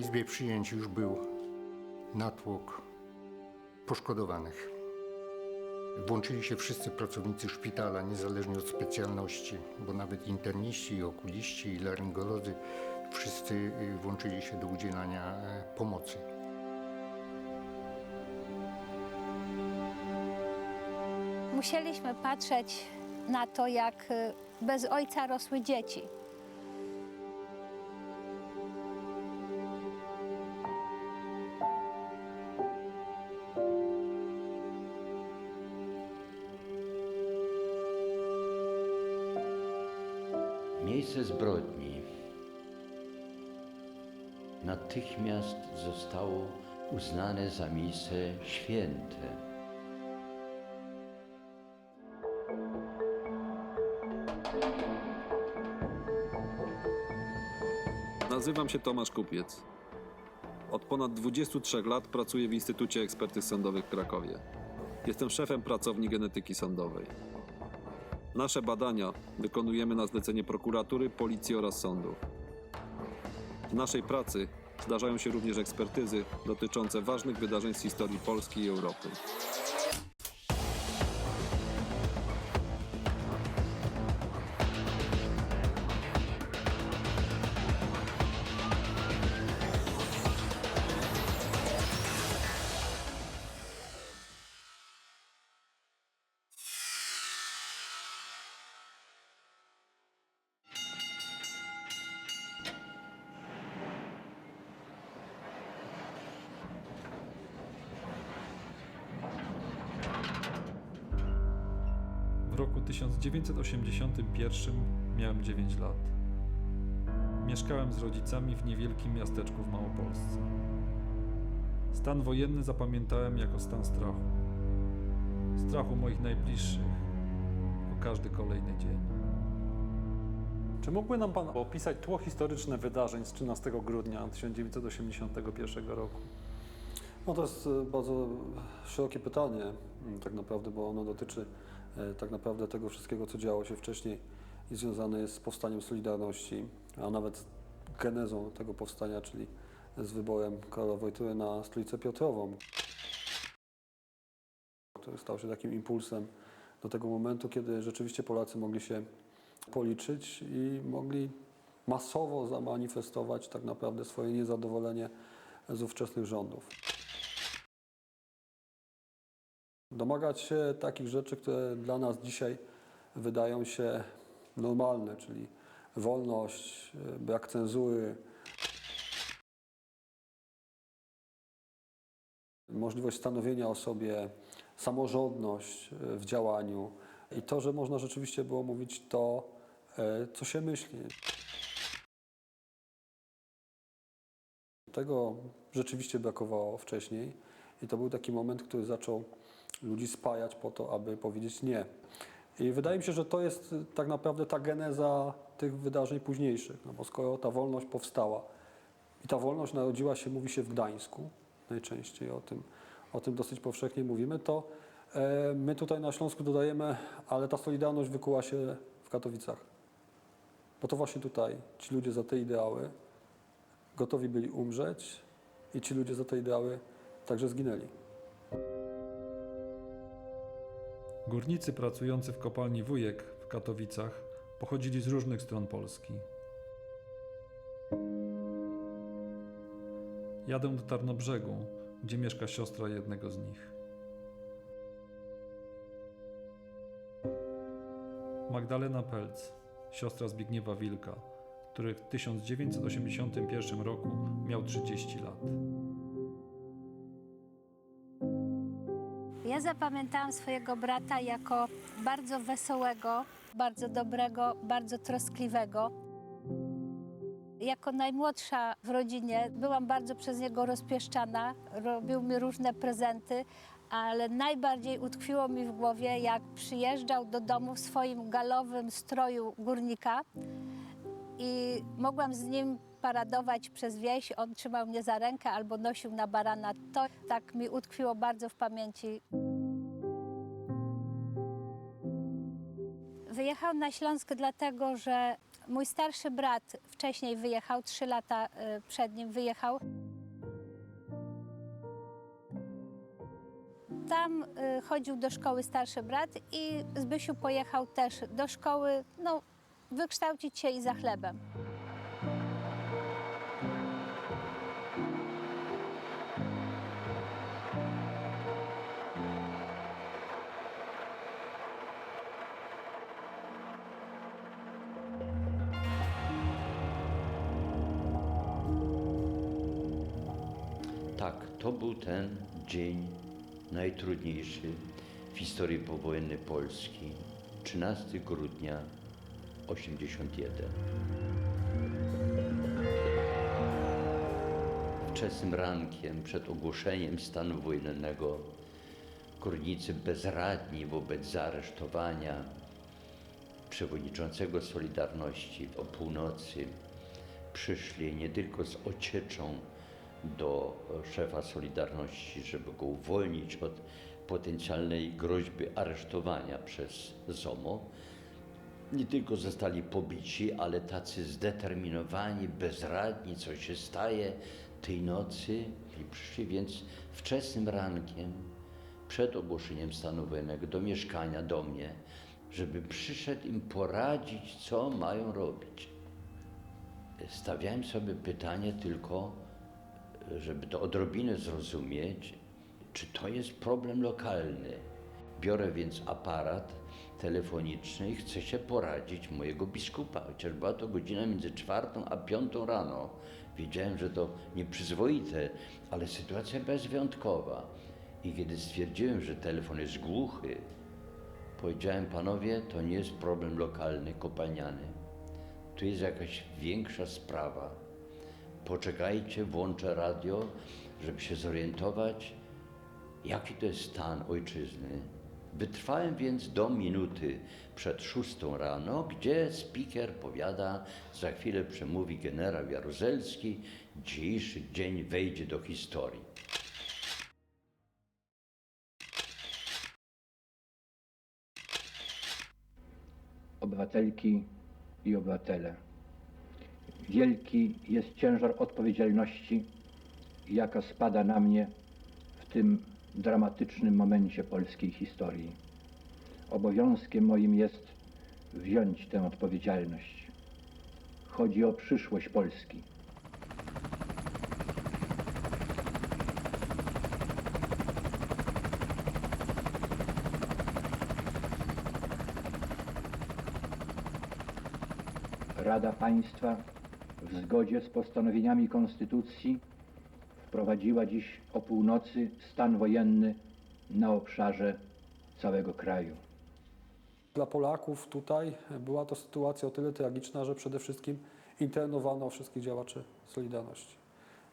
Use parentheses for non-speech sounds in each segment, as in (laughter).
izbie przyjęć już był natłok poszkodowanych. Włączyli się wszyscy pracownicy szpitala, niezależnie od specjalności, bo nawet interniści, okuliści i laryngolodzy, wszyscy y, włączyli się do udzielania e, pomocy. Musieliśmy patrzeć na to, jak y, bez ojca rosły dzieci. Miejsce zbrodni natychmiast zostało uznane za miejsce święte. Nazywam się Tomasz Kupiec. Od ponad 23 lat pracuję w Instytucie Ekspertyz Sądowych w Krakowie. Jestem szefem pracowni genetyki sądowej. Nasze badania wykonujemy na zlecenie prokuratury, policji oraz sądów. W naszej pracy zdarzają się również ekspertyzy dotyczące ważnych wydarzeń z historii Polski i Europy. Miałem 9 lat. Mieszkałem z rodzicami w niewielkim miasteczku w Małopolsce. Stan wojenny zapamiętałem jako stan strachu. Strachu moich najbliższych o każdy kolejny dzień. Czy mógłby nam Pan opisać tło historyczne wydarzeń z 13 grudnia 1981 roku? No to jest e, bardzo szerokie pytanie m, tak naprawdę, bo ono dotyczy tak naprawdę tego wszystkiego, co działo się wcześniej i związane jest z powstaniem Solidarności, a nawet genezą tego powstania, czyli z wyborem Karola Wojtyły na stolicę Piotrową, który stał się takim impulsem do tego momentu, kiedy rzeczywiście Polacy mogli się policzyć i mogli masowo zamanifestować tak naprawdę swoje niezadowolenie z ówczesnych rządów. Domagać się takich rzeczy, które dla nas dzisiaj wydają się normalne, czyli wolność, e, brak cenzury, możliwość stanowienia o sobie, samorządność e, w działaniu i to, że można rzeczywiście było mówić to, e, co się myśli. Tego rzeczywiście brakowało wcześniej i to był taki moment, który zaczął ludzi spajać po to, aby powiedzieć nie. I wydaje mi się, że to jest tak naprawdę ta geneza tych wydarzeń późniejszych, no bo skoro ta wolność powstała i ta wolność narodziła się, mówi się w Gdańsku, najczęściej o tym, o tym dosyć powszechnie mówimy, to e, my tutaj na Śląsku dodajemy, ale ta solidarność wykuła się w Katowicach. Bo to właśnie tutaj ci ludzie za te ideały gotowi byli umrzeć i ci ludzie za te ideały także zginęli. Górnicy pracujący w kopalni Wujek w Katowicach pochodzili z różnych stron Polski. Jadę do Tarnobrzegu, gdzie mieszka siostra jednego z nich. Magdalena Pelc, siostra Zbigniewa Wilka, który w 1981 roku miał 30 lat. Ja zapamiętałam swojego brata jako bardzo wesołego, bardzo dobrego, bardzo troskliwego. Jako najmłodsza w rodzinie byłam bardzo przez niego rozpieszczana. Robił mi różne prezenty, ale najbardziej utkwiło mi w głowie, jak przyjeżdżał do domu w swoim galowym stroju górnika i mogłam z nim paradować przez wieś. On trzymał mnie za rękę albo nosił na barana. To tak mi utkwiło bardzo w pamięci. Wyjechał na Śląsk dlatego, że mój starszy brat wcześniej wyjechał, trzy lata y, przed nim wyjechał. Tam y, chodził do szkoły starszy brat i Zbysiu pojechał też do szkoły, no, wykształcić się i za chlebem. To był ten dzień najtrudniejszy w historii powojennej Polski. 13 grudnia 81. Wczesnym rankiem przed ogłoszeniem stanu wojennego górnicy bezradni wobec zaaresztowania przewodniczącego Solidarności o północy przyszli nie tylko z ocieczą do szefa Solidarności, żeby go uwolnić od potencjalnej groźby aresztowania przez ZOMO. Nie tylko zostali pobici, ale tacy zdeterminowani, bezradni, co się staje tej nocy. I przyszli więc wczesnym rankiem, przed ogłoszeniem stanu wojennego, do mieszkania, do mnie, żeby przyszedł im poradzić, co mają robić. Stawiałem sobie pytanie tylko, żeby to odrobinę zrozumieć, czy to jest problem lokalny. Biorę więc aparat telefoniczny i chcę się poradzić mojego biskupa, chociaż była to godzina między czwartą a piątą rano. Wiedziałem, że to nieprzyzwoite, ale sytuacja była wyjątkowa. I kiedy stwierdziłem, że telefon jest głuchy, powiedziałem, panowie, to nie jest problem lokalny, kopalniany. Tu jest jakaś większa sprawa poczekajcie, włączę radio, żeby się zorientować, jaki to jest stan ojczyzny. Wytrwałem więc do minuty przed szóstą rano, gdzie speaker powiada, za chwilę przemówi generał Jaruzelski, dzisiejszy dzień wejdzie do historii. obywatelki i obywatele. Wielki jest ciężar odpowiedzialności, jaka spada na mnie w tym dramatycznym momencie polskiej historii. Obowiązkiem moim jest wziąć tę odpowiedzialność. Chodzi o przyszłość Polski. Rada Państwa w zgodzie z postanowieniami Konstytucji wprowadziła dziś o północy stan wojenny na obszarze całego kraju. Dla Polaków tutaj była to sytuacja o tyle tragiczna, że przede wszystkim internowano wszystkich działaczy Solidarności.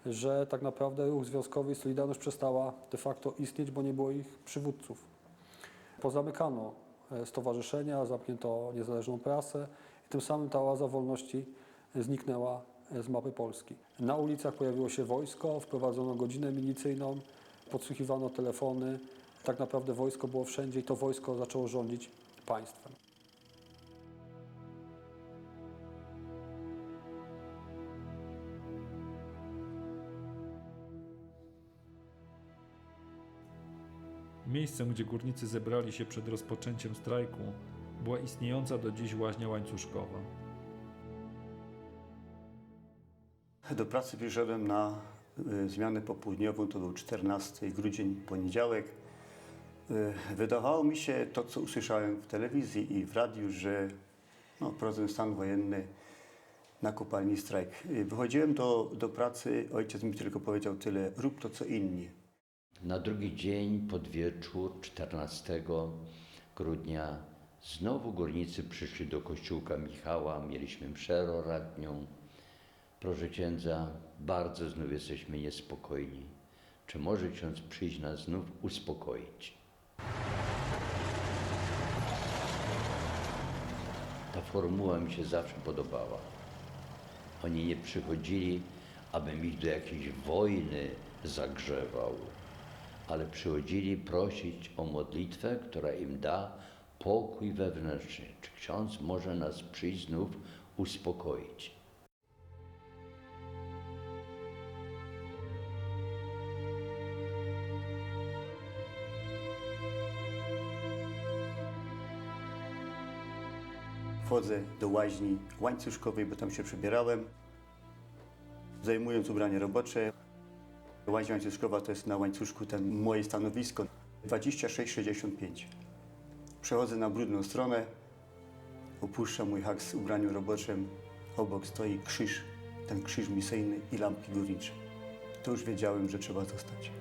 Że tak naprawdę ruch związkowy i Solidarność przestała de facto istnieć, bo nie było ich przywódców. Pozamykano e, stowarzyszenia, zamknięto niezależną prasę i tym samym ta oaza wolności zniknęła e, z mapy Polski. Na ulicach pojawiło się wojsko, wprowadzono godzinę milicyjną, podsłuchiwano telefony. Tak naprawdę wojsko było wszędzie i to wojsko zaczęło rządzić państwem. Miejscem, gdzie górnicy zebrali się przed rozpoczęciem strajku, była istniejąca do dziś łaźnia łańcuszkowa. Do pracy przyszedłem na y, zmianę popołudniową, to był 14 grudzień, poniedziałek. Y, wydawało mi się to, co usłyszałem w telewizji i w radiu, że no, stan wojenny na kopalni strajk. Y, wychodziłem do, do pracy, ojciec mi tylko powiedział tyle, rób to, co inni. Na drugi dzień, pod wieczór 14 grudnia, znowu górnicy przyszli do kościółka Michała. Mieliśmy mszę roratnią. Proszę księdza, bardzo znów jesteśmy niespokojni. Czy może ksiądz przyjść nas znów uspokoić? Ta formuła mi się zawsze podobała. Oni nie przychodzili, abym ich do jakiejś wojny zagrzewał, ale przychodzili prosić o modlitwę, która im da pokój wewnętrzny. Czy ksiądz może nas przyjść znów uspokoić? Wchodzę do łaźni łańcuszkowej, bo tam się przebierałem. Zajmując ubranie robocze. Łaźnia łańcuszkowa to jest na łańcuszku ten moje stanowisko 2665. Przechodzę na brudną stronę, opuszczam mój hak z ubraniem roboczym. Obok stoi krzyż, ten krzyż misyjny i lampki górnicze. To już wiedziałem, że trzeba zostać.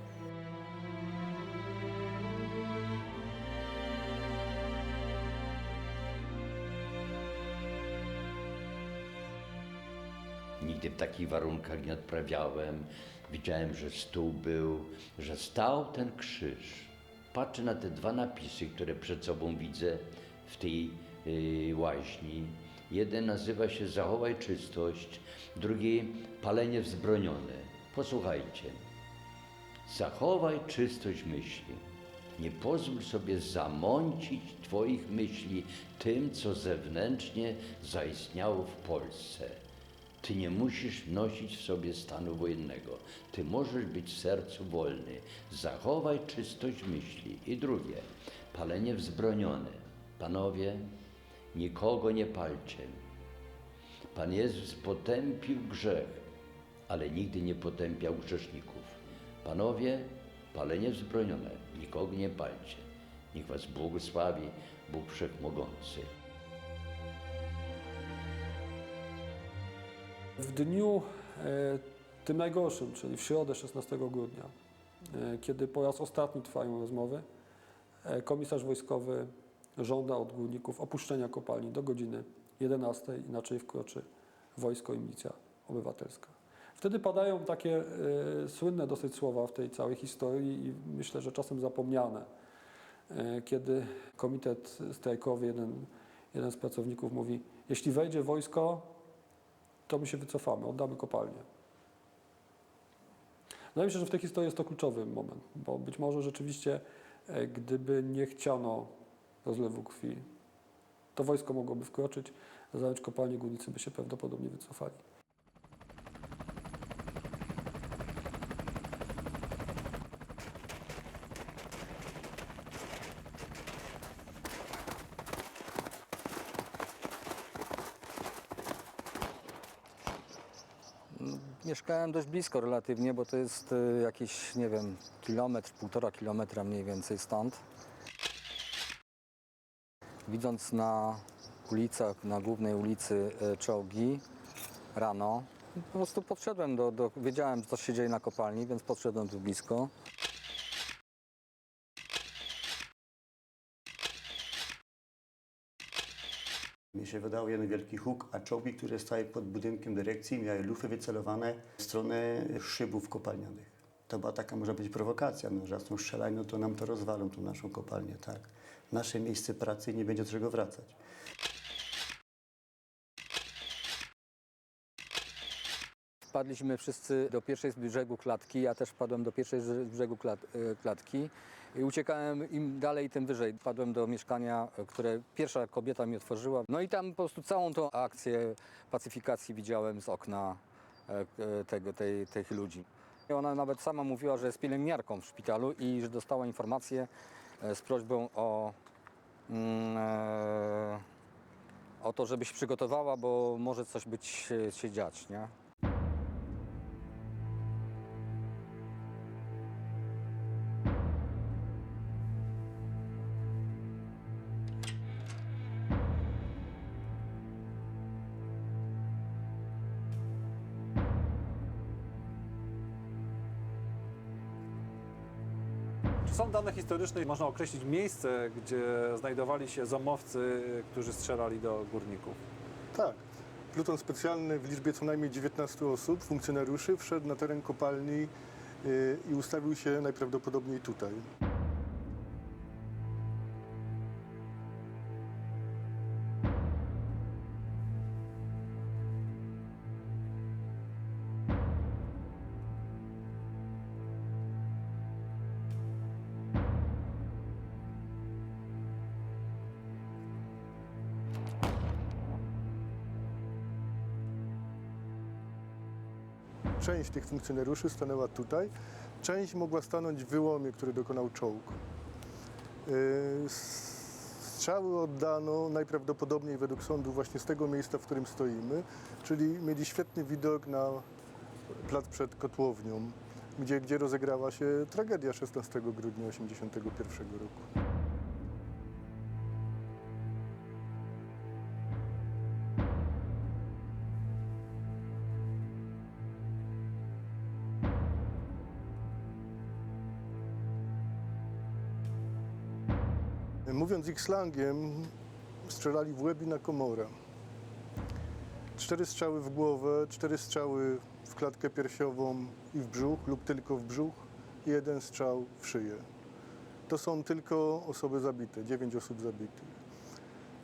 Nigdy w takich warunkach nie odprawiałem. Widziałem, że stół był, że stał ten krzyż. Patrzę na te dwa napisy, które przed sobą widzę w tej y, łaźni. Jeden nazywa się Zachowaj czystość, drugi Palenie wzbronione. Posłuchajcie. Zachowaj czystość myśli. Nie pozwól sobie zamącić Twoich myśli tym, co zewnętrznie zaistniało w Polsce. Ty nie musisz nosić w sobie stanu wojennego. Ty możesz być w sercu wolny. Zachowaj czystość myśli. I drugie, palenie wzbronione. Panowie, nikogo nie palcie. Pan Jezus potępił grzech, ale nigdy nie potępiał grzeszników. Panowie, palenie wzbronione. Nikogo nie palcie. Niech was błogosławi Bóg Wszechmogący. W dniu e, tym najgorszym, czyli w środę 16 grudnia, e, kiedy po raz ostatni trwają rozmowy, e, komisarz wojskowy żąda od górników opuszczenia kopalni do godziny 11, inaczej wkroczy wojsko i milicja obywatelska. Wtedy padają takie e, słynne dosyć słowa w tej całej historii i myślę, że czasem zapomniane, e, kiedy komitet strajkowy, jeden, jeden z pracowników mówi, jeśli wejdzie wojsko, to my się wycofamy, oddamy kopalnię. Wydaje mi się, że w tej historii jest to kluczowy moment, bo być może rzeczywiście, e, gdyby nie chciano rozlewu krwi, to wojsko mogłoby wkroczyć, zająć kopalnię, górnicy by się prawdopodobnie wycofali. Mieszkałem dość blisko relatywnie, bo to jest y, jakiś, nie wiem, kilometr, półtora kilometra mniej więcej stąd. Widząc na ulicach, na głównej ulicy y, czołgi rano, po prostu podszedłem do, do, wiedziałem co się dzieje na kopalni, więc podszedłem tu blisko. Mi się wydał jeden wielki huk, a czołgi, które stały pod budynkiem dyrekcji, miały lufy wycelowane w stronę szybów kopalnianych. To była taka, może być prowokacja, no, że jak są strzelać, no to nam to rozwalą, tą naszą kopalnię, tak. Nasze miejsce pracy nie będzie do czego wracać. Wpadliśmy wszyscy do pierwszej z brzegu klatki, ja też wpadłem do pierwszej z brzegu y, klatki i uciekałem im dalej, tym wyżej. Wpadłem do mieszkania, y, które pierwsza kobieta mi otworzyła. No i tam po prostu całą tą akcję pacyfikacji widziałem z okna y, tego, tej, tych ludzi. Ona nawet sama mówiła, że jest pielęgniarką w szpitalu i że dostała informację e, z prośbą o, mm, e, o to, żeby się przygotowała, bo może coś być się dziać, nie? Są dane historyczne i można określić miejsce, gdzie znajdowali się zomowcy, którzy strzelali do górników? Tak. Pluton specjalny w liczbie co najmniej 19 osób, funkcjonariuszy, wszedł na teren kopalni y, i ustawił się najprawdopodobniej tutaj. Część tych funkcjonariuszy stanęła tutaj, część mogła stanąć w wyłomie, który dokonał czołg. Yy, Strzały oddano najprawdopodobniej według sądu właśnie z tego miejsca, w którym stoimy, czyli mieli świetny widok na plac przed kotłownią, gdzie, gdzie rozegrała się tragedia 16 grudnia 1981 roku. Mówiąc ich slangiem, strzelali w łeb i na komorę. Cztery strzały w głowę, cztery strzały w klatkę piersiową i w brzuch lub tylko w brzuch i jeden strzał w szyję. To są tylko osoby zabite, dziewięć osób zabitych.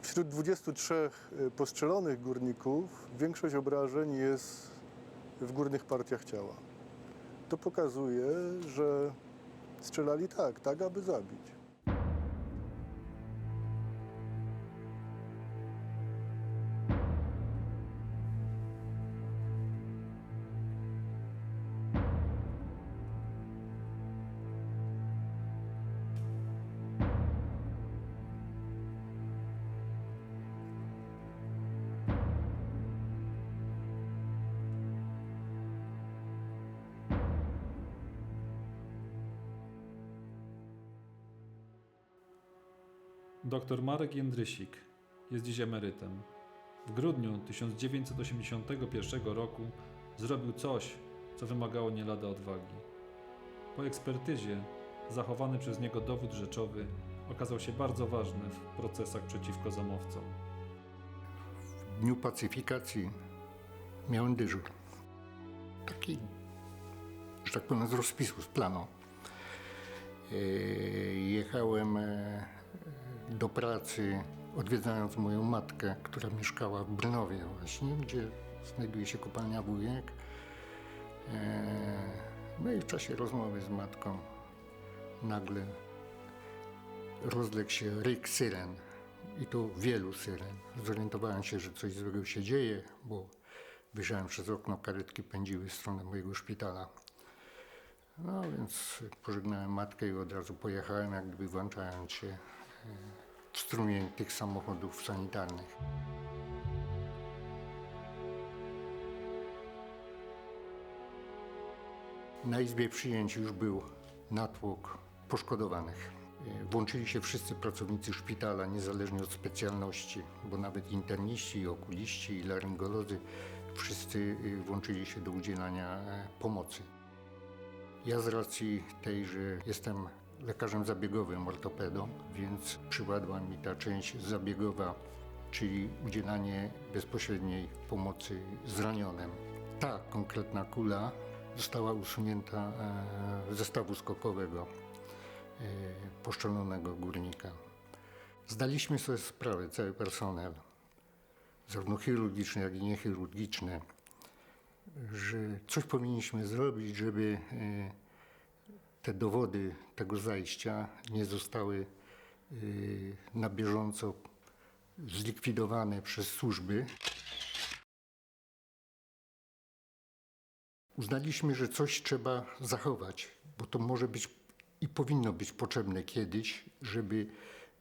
Wśród 23 postrzelonych górników większość obrażeń jest w górnych partiach ciała. To pokazuje, że strzelali tak, tak aby zabić. Dr Marek Jędrysik jest dziś emerytem. W grudniu 1981 roku zrobił coś, co wymagało nie lada odwagi. Po ekspertyzie zachowany przez niego dowód rzeczowy okazał się bardzo ważny w procesach przeciwko zamowcom. W dniu pacyfikacji miałem dyżur. Taki, że tak powiem, z rozpisu, z planu. E, Jechałem e, do pracy, odwiedzając moją matkę, która mieszkała w Brnowie właśnie, gdzie znajduje się kopalnia Wujek. E, No i w czasie rozmowy z matką nagle rozległ się ryk syren i to wielu syren. Zorientowałem się, że coś złego się dzieje, bo wyjrzałem przez okno, karetki pędziły w stronę mojego szpitala. No więc pożegnałem matkę i od razu pojechałem, jak gdyby włączając się e, w strumień tych samochodów sanitarnych. Na izbie przyjęć już był natłok poszkodowanych. E, Włączyli się wszyscy pracownicy szpitala, niezależnie od specjalności, bo nawet interniści, okuliści i laryngolodzy, wszyscy e, włączyli się do udzielania e, pomocy. Ja z racji tej, że jestem lekarzem zabiegowym, ortopedą, więc przypadła mi ta część zabiegowa, czyli udzielanie bezpośredniej pomocy zranionym. Ta konkretna kula została usunięta e, ze stawu skokowego e, poszczelonego górnika. Zdaliśmy sobie sprawę, cały personel, zarówno chirurgiczny, jak i niechirurgiczny, że coś powinniśmy zrobić, żeby e, te dowody tego zajścia nie zostały e, na bieżąco zlikwidowane przez służby. Uznaliśmy, że coś trzeba zachować, bo to może być i powinno być potrzebne kiedyś, żeby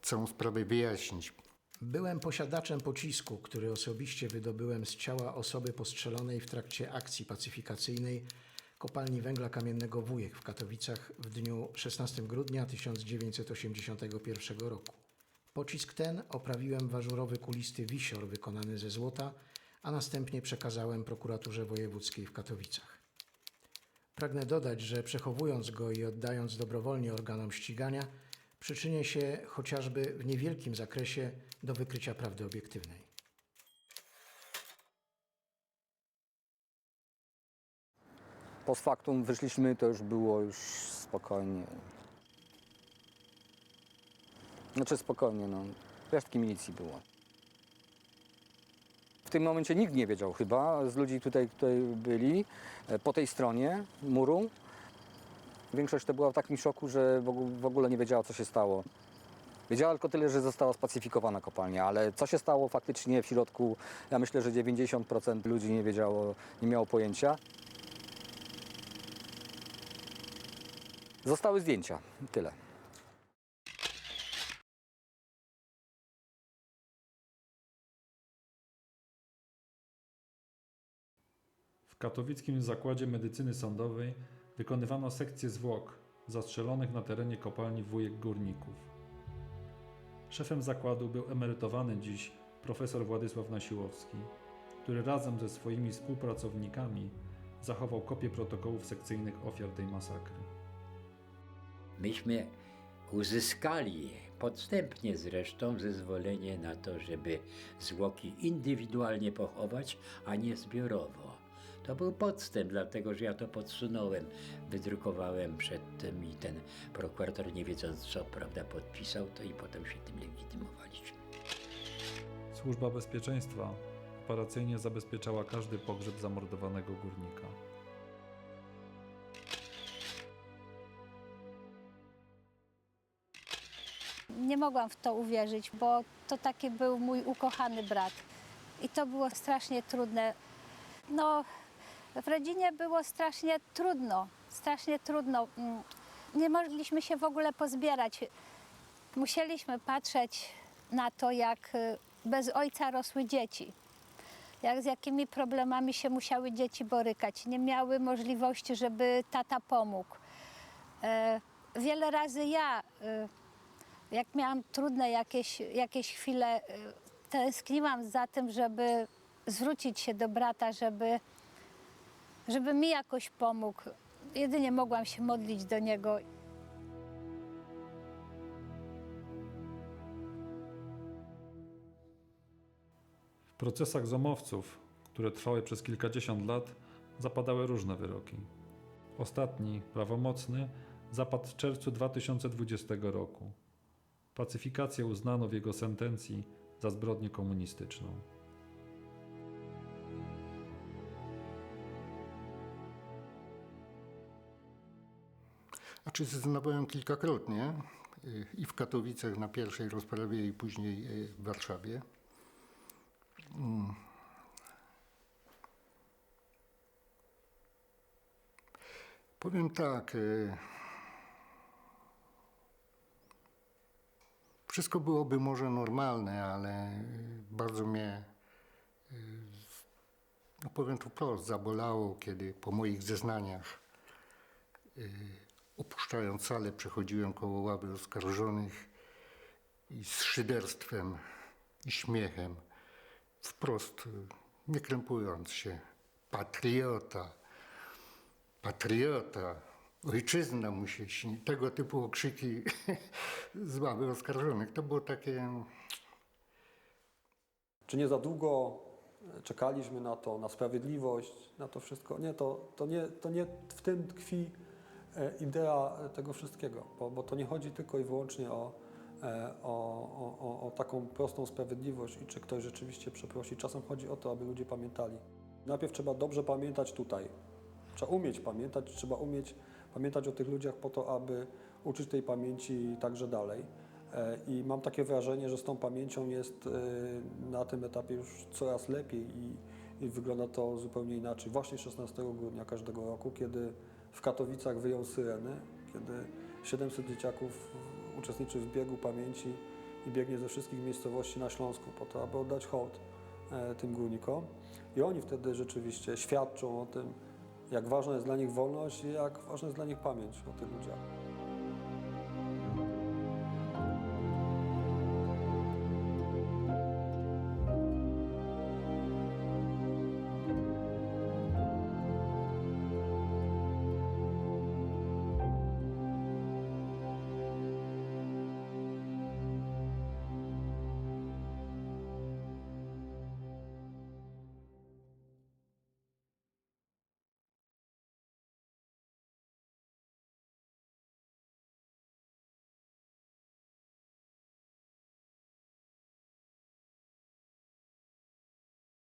całą sprawę wyjaśnić. Byłem posiadaczem pocisku, który osobiście wydobyłem z ciała osoby postrzelonej w trakcie akcji pacyfikacyjnej kopalni węgla kamiennego Wujek w Katowicach w dniu 16 grudnia 1981 roku. Pocisk ten oprawiłem w ażurowy kulisty wisior wykonany ze złota, a następnie przekazałem prokuraturze wojewódzkiej w Katowicach. Pragnę dodać, że przechowując go i oddając dobrowolnie organom ścigania, przyczynię się chociażby w niewielkim zakresie do wykrycia prawdy obiektywnej. Post factum wyszliśmy, to już było już spokojnie. Znaczy spokojnie, no. Resztki milicji było. W tym momencie nikt nie wiedział chyba, z ludzi tutaj, tutaj byli, e, po tej stronie muru. Większość to była w takim szoku, że w ogó- w ogóle nie wiedziała, co się stało. Wiedziała tylko tyle, że została spacyfikowana kopalnia, ale co się stało faktycznie w środku, ja myślę, że 90% ludzi nie wiedziało, nie miało pojęcia. Zostały zdjęcia. Tyle. W katowickim Zakładzie Medycyny Sądowej wykonywano sekcję zwłok zastrzelonych na terenie kopalni Wujek Górników. Szefem zakładu był emerytowany dziś profesor Władysław Nasiłowski, który razem ze swoimi współpracownikami zachował kopię protokołów sekcyjnych ofiar tej masakry. Myśmy uzyskali podstępnie zresztą zezwolenie na to, żeby zwłoki indywidualnie pochować, a nie zbiorowo. To był podstęp, dlatego że ja to podsunąłem, wydrukowałem przed tym i ten prokurator, nie wiedząc co prawda, podpisał to i potem się tym legitymowaliśmy. Służba Bezpieczeństwa operacyjnie zabezpieczała każdy pogrzeb zamordowanego górnika. Nie mogłam w to uwierzyć, bo to taki był mój ukochany brat. I to było strasznie trudne. No, w rodzinie było strasznie trudno, strasznie trudno. Mm, Nie mogliśmy się w ogóle pozbierać. Musieliśmy patrzeć na to, jak y, bez ojca rosły dzieci. Jak z jakimi problemami się musiały dzieci borykać. Nie miały możliwości, żeby tata pomógł. E, Wiele razy ja y, jak miałam trudne jakieś, jakieś chwile, y, tęskniłam za tym, żeby zwrócić się do brata, żeby, żeby mi jakoś pomógł. Jedynie mogłam się modlić do niego. W procesach zomowców, które trwały przez kilkadziesiąt lat, zapadały różne wyroki. Ostatni, prawomocny, zapadł w czerwcu 2020 roku. Pacyfikację uznano w jego sentencji za zbrodnię komunistyczną. A czy zeznawałem kilkakrotnie y, i w Katowicach na pierwszej rozprawie i później y, w Warszawie. Mm. Powiem tak. Wszystko byłoby może normalne, ale y, bardzo mnie, y, no powiem tu wprost, zabolało, kiedy po moich zeznaniach y, opuszczając salę, przechodziłem koło ławy oskarżonych i z szyderstwem i śmiechem, wprost, nie krępując się, patriota, patriota, ojczyzna mu się śni. Tego typu okrzyki (laughs) z ławy oskarżonych. To było takie, Czy nie za długo czekaliśmy na to, na sprawiedliwość, na to wszystko? Nie, to, to, nie, to nie w tym tkwi e, idea tego wszystkiego, bo, bo to nie chodzi tylko i wyłącznie e, o, o, o, o taką prostą sprawiedliwość i czy ktoś rzeczywiście przeprosi. Czasem chodzi o to, aby ludzie pamiętali. Najpierw trzeba dobrze pamiętać tutaj. Trzeba umieć pamiętać, trzeba umieć pamiętać o tych ludziach po to, aby uczyć tej pamięci także dalej. E, I mam takie wrażenie, że z tą pamięcią jest e, na tym etapie już coraz lepiej i, i wygląda to zupełnie inaczej. Właśnie 16 grudnia każdego roku, kiedy w Katowicach wyjął syreny, kiedy 700 dzieciaków uczestniczy w biegu pamięci i biegnie ze wszystkich miejscowości na Śląsku po to, aby oddać hołd e, tym górnikom. I oni wtedy rzeczywiście świadczą o tym, jak ważna jest dla nich wolność i jak ważna jest dla nich pamięć o tych ludziach.